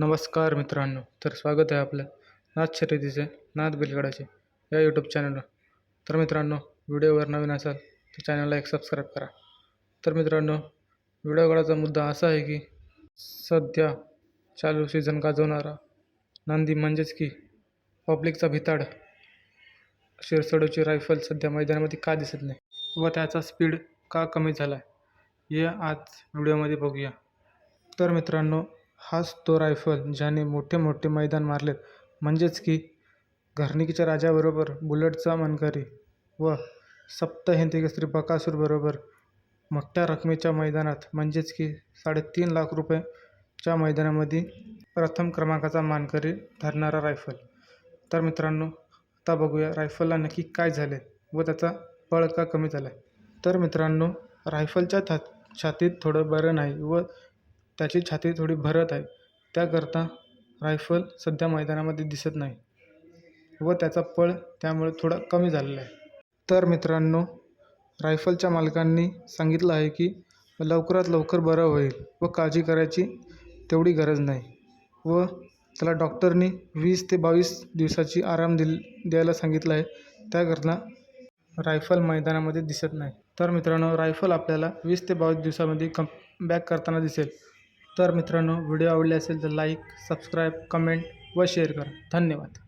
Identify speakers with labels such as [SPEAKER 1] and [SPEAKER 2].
[SPEAKER 1] नमस्कार मित्रांनो तर स्वागत आहे आपलं नाथ शर्यतीचे नाथ बिलगडाचे या यूट्यूब चॅनलवर तर मित्रांनो व्हिडिओवर नवीन असाल तर चॅनलला एक सबस्क्राईब करा. तर मित्रांनो व्हिडिओ मुद्दा असा आहे की सध्या चालू सीझन गाजवणारा नंदी म्हणजेच की पब्लिकचा भिताड शिरसडूची रायफल सध्या मैदानामध्ये का दिसत नाही व त्याचा स्पीड का कमी झाला आहे हे आज व्हिडिओमध्ये बघूया. तर मित्रांनो हाच तो रायफल ज्याने मोठे मोठे मैदान मारलेत म्हणजेच की घरणिकीच्या राजाबरोबर बुलेटचा मनकरी व सप्तहिंद केसरी बकासूरबरोबर मोठ्या रकमेच्या मैदानात म्हणजेच की साडेतीन लाख रुपयाच्या मैदानामध्ये प्रथम क्रमांकाचा मानकरी ठरणारा रायफल. तर मित्रांनो आता बघूया रायफलला नक्की काय झाले व त्याचा पळ का कमी झाला आहे तर मित्रांनो रायफलच्या था छातीत थोडं बरं नाही व त्याची छाती थोडी भरत आहे. त्याकरता रायफल सध्या मैदानामध्ये दिसत नाही व त्याचा पळ त्यामुळे थोडा कमी झालेला आहे. तर मित्रांनो रायफलच्या मालकांनी सांगितलं आहे की लवकरात लवकर बरं होईल व काळजी करायची तेवढी गरज नाही व त्याला डॉक्टरनी वीस ते बावीस दिवसाची आराम दिल द्यायला सांगितलं आहे. त्याकरता रायफल मैदानामध्ये दिसत नाही. तर मित्रांनो रायफल आपल्याला वीस ते बावीस दिवसामध्ये कम बॅक करताना दिसेल. तर मित्रांनो व्हिडिओ आवडले असेल तर लाईक सबस्क्राईब कमेंट व शेअर करा. धन्यवाद.